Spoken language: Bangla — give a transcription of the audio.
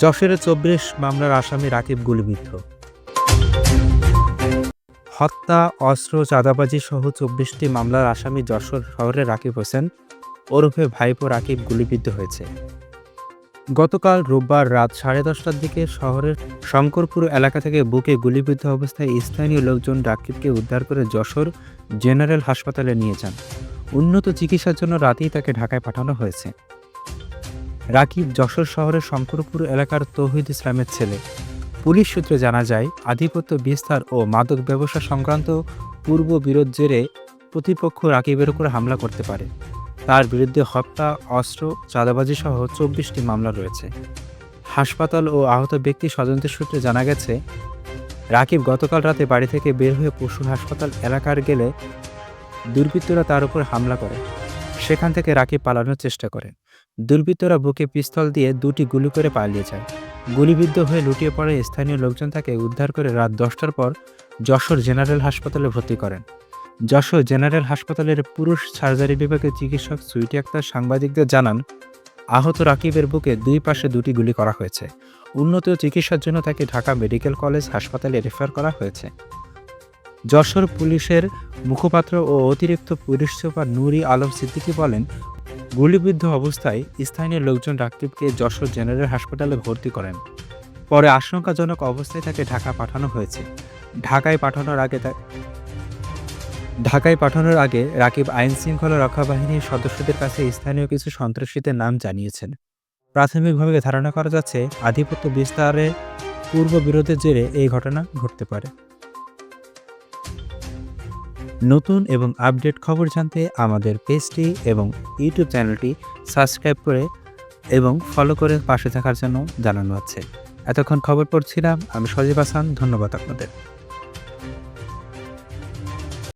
যশোরে চব্বিশ মামলার আসামি রাকিব গুলিবিদ্ধ হত্যা, অস্ত্র, চাঁদাবাজি সহ চব্বিশটি মামলার আসামি যশোর শহরে রাকিব হোসেন ওরফে ভাইপো রাকিব গুলিবিদ্ধ হয়েছে। গতকাল রোববার রাত সাড়ে দশটার দিকে শহরের শঙ্করপুর এলাকা থেকে বুকে গুলিবিদ্ধ অবস্থায় স্থানীয় লোকজন রাকিবকে উদ্ধার করে যশোর জেনারেল হাসপাতালে নিয়ে যান। উন্নত চিকিৎসার জন্য রাতেই তাকে ঢাকায় পাঠানো হয়েছে। রাকিব যশোর শহরের শঙ্করপুর এলাকার তৌহিদ ইসলামের ছেলে। পুলিশ সূত্রে জানা যায়, আধিপত্য বিস্তার ও মাদক ব্যবসা সংক্রান্ত পূর্ব বিরোধ জেরে প্রতিপক্ষ রাকিবের উপর হামলা করতে পারে। তার বিরুদ্ধে হত্যা, অস্ত্র, চাঁদাবাজি সহ চব্বিশটি মামলা রয়েছে। হাসপাতাল ও আহত ব্যক্তি স্বজনদের সূত্রে জানা গেছে, রাকিব গতকাল রাতে বাড়ি থেকে বের হয়ে পশু হাসপাতাল এলাকার গেলে দুর্বৃত্তরা তার উপর হামলা করে। সেখান থেকে রাকিব পালানোর চেষ্টা করে। দুর্বৃত্তরা বুকে পিস্তল দিয়ে দুটি গুলি করে পালিয়ে যায়। গুলিবিদ্ধ হয়ে লুটিয়ে পড়ে স্থানীয় লোকজন তাকে উদ্ধার করে রাত দশটার পর যশোর জেনারেল হাসপাতালে ভর্তি করেন। যশোর জেনারেল হাসপাতালের পুরুষ সার্জারি বিভাগের চিকিৎসক সুইটি আক্তার সাংবাদিকদের জানান, আহত রাকিবের বুকে দুই পাশে দুটি গুলি করা হয়েছে। উন্নত চিকিৎসার জন্য তাকে ঢাকা মেডিকেল কলেজ হাসপাতালে রেফার করা হয়েছে। যশোর পুলিশের মুখপাত্র ও অতিরিক্ত পুলিশ সুপার নুরি আলম সিদ্দিকী বলেন, গুলিবিদ্ধ অবস্থায় স্থানীয় লোকজন রাকিবকে যশোর জেনারেল হাসপাতালে ভর্তি করেন। পরে আশঙ্কাজনক অবস্থায় তাকে ঢাকা পাঠানো হয়েছে। ঢাকায় পাঠানোর আগে ঢাকায় পাঠানোর আগে রাকিব আইন শৃঙ্খলা রক্ষা বাহিনীর সদস্যদের কাছে স্থানীয় কিছু সন্ত্রাসীদের নাম জানিয়েছেন। প্রাথমিকভাবে ধারণা করা যাচ্ছে, আধিপত্য বিস্তারে পূর্ব বিরোধের জেরে এই ঘটনা ঘটতে পারে। নতুন এবং আপডেট খবর জানতে আমাদের পেজটি এবং ইউটিউব চ্যানেলটি সাবস্ক্রাইব করে এবং ফলো করে পাশে থাকার জন্য জানানো হচ্ছে এতক্ষণ খবর পড়ছিলাম, আমি সজীব হাসান, ধন্যবাদ আপনাদের।